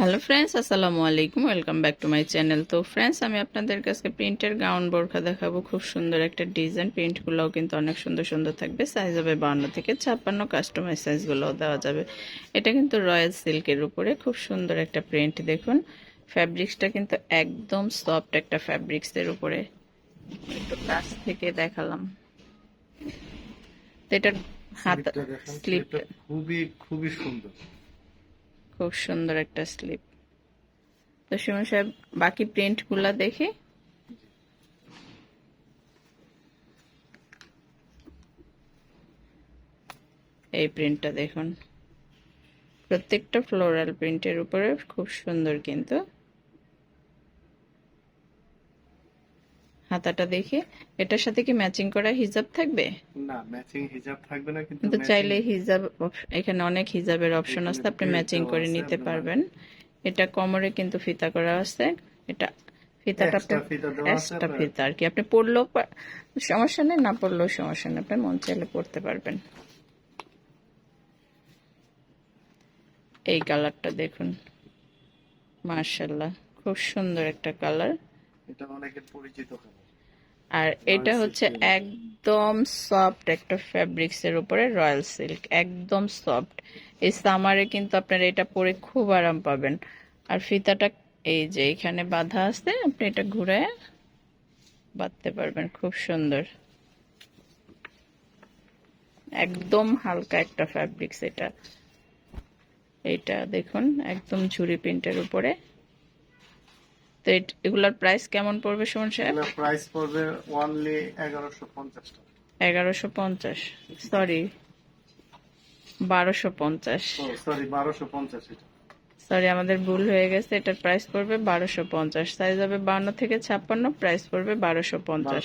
Hello friends আসসালামু আলাইকুম welcome back to my channel. তো ফ্রেন্ডস আমি আপনাদের কাছে প্রিন্টের গাউন বোরখা দেখাবো। খুব সুন্দর একটা ডিজাইন প্রিন্টগুলোও কিন্তু অনেক সুন্দর সুন্দর থাকবে। সাইজ হবে বান্ন থেকে ছাপ্পান্ন কাস্টমাইজ সাইজগুলোও দেওয়া যাবে। এটা কিন্তু রয়্যাল সিল্কের উপরে খুব সুন্দর একটা প্রিন্ট দেখুন। ফ্যাব্রিক্সটা কিন্তু একদম সফট একটা ফ্যাব্রিক্সের উপরে। একটু কাছ থেকে দেখালাম। তো এটার হাত স্লিপটা স্লিপ খুবই খুবই সুন্দর। খুব সুন্দর একটা স্লিপ তো সুমন সাহেব, বাকি প্রিন্টগুলা দেখে। এই প্রিন্টটা দেখুন। প্রত্যেকটা ফ্লোরাল প্রিন্টের উপরে খুব সুন্দর কিন্তু হাতাটা দেখি এটার সাথে কি ম্যাচিং করা হিজাব থাকবে? না ম্যাচিং হিজাব থাকবে না কিন্তু চাইলে হিজাব এখানে অনেক হিজাবের অপশন আছে আপনি ম্যাচিং করে নিতে পারবেন। এটা কোমরে কিন্তু ফিতা করা আছে এটা ফিতাটা এক্সট্রা ফিতা আর কি। আপনি পরলেও পা- সমস্যা নেই না পরলেও সমস্যা নেই আপনি মন চাইলে পড়তে পারবেন। এই কালারটা দেখুন। মার্শাল্লাহ খুব সুন্দর একটা কালার। এটা অনেকের পরিচিত হবে আর এটা হচ্ছে একদম সফট একটা ফ্যাব্রিক্স এর উপরে রয়্যাল সিল্ক একদম সফট এই সামারে কিন্তু আপনারা এটা পরে খুব আরাম পাবেন। আর ফিতাটা এই যে এখানে বাঁধা আছে আপনি এটা ঘুরে বাঁধতে পারবেন খুব সুন্দর। একদম হালকা একটা ফ্যাব্রিক্স এটা। এটা দেখুন একদম ঝুড়ি প্রিন্টের উপরে। তো এগুলোর প্রাইস কেমন পড়বে সুমন সাহেব? প্রাইস পড়বে অনলি এগারোশো পঞ্চাশ। টাকা এগারোশো পঞ্চাশ সরি বারোশো পঞ্চাশ। সরি বারোশো পঞ্চাশ সরি আমাদের ভুল হয়ে গেছে এটার প্রাইস পড়বে বারোশো পঞ্চাশ। সাইজ হবে বান্ন থেকে ছাপ্পান্ন প্রাইস পড়বে বারোশো পঞ্চাশ।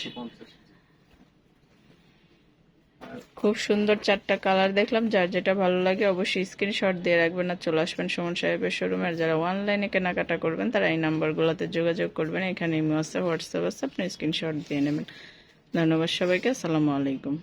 খুব সুন্দর চারটা কালার দেখলাম, যার যেটা ভালো লাগে অবশ্যই স্ক্রিনশট দিয়ে রাখবেন আর চলে আসবেন সুমন সাহেবের শোরুমে আর যারা অনলাইনে কেনাকাটা করবেন, তারা এই নাম্বারগুলোতে যোগাযোগ করবেন। এখানে ইমো আছে হোয়াটসঅ্যাপ আছে, আপনি স্ক্রিনশট দিয়ে নেবেন। ধন্যবাদ সবাইকে, আসসালামু আলাইকুম।